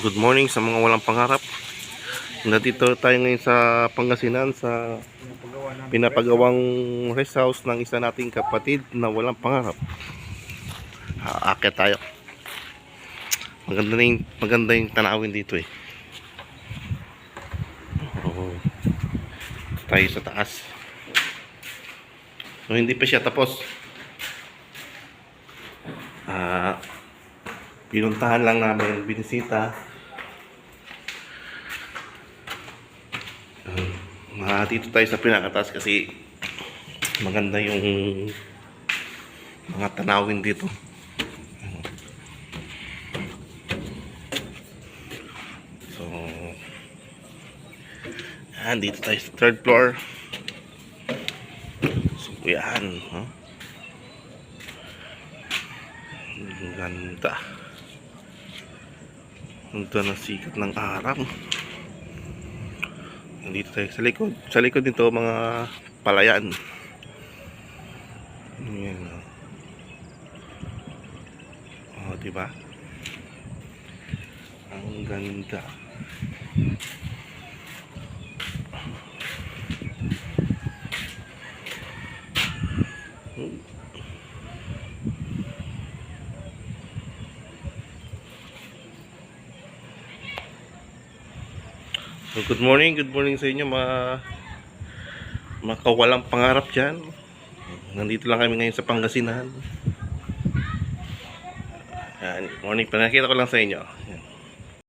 Good morning sa mga walang pangarap. Nandito tayo ngayon sa Pangasinan sa pinapagawang rest house ng isa nating kapatid na walang pangarap. Aakyat tayo. Maganda na yung, maganda yung tanawin dito eh. Oo. Tayo sa taas. So, hindi pa siya tapos. Ah, pinuntahan lang namin, binisita. Uh, dito tayo sa pinakatas kasi maganda yung mga tanawin dito. So, yan, dito tayo sa third floor. So, yan. Huh? Ganda. Ganda ng sikat ng araw. Nandito tayo sa likod. Sa likod nito mga palayan. Yan. Oh, diba? Ang ganda. So, good morning, good morning sa inyo mga makawalang pangarap dyan. Nandito lang kami ngayon sa Pangasinan. Yan, morning, pinakita ko lang sa inyo.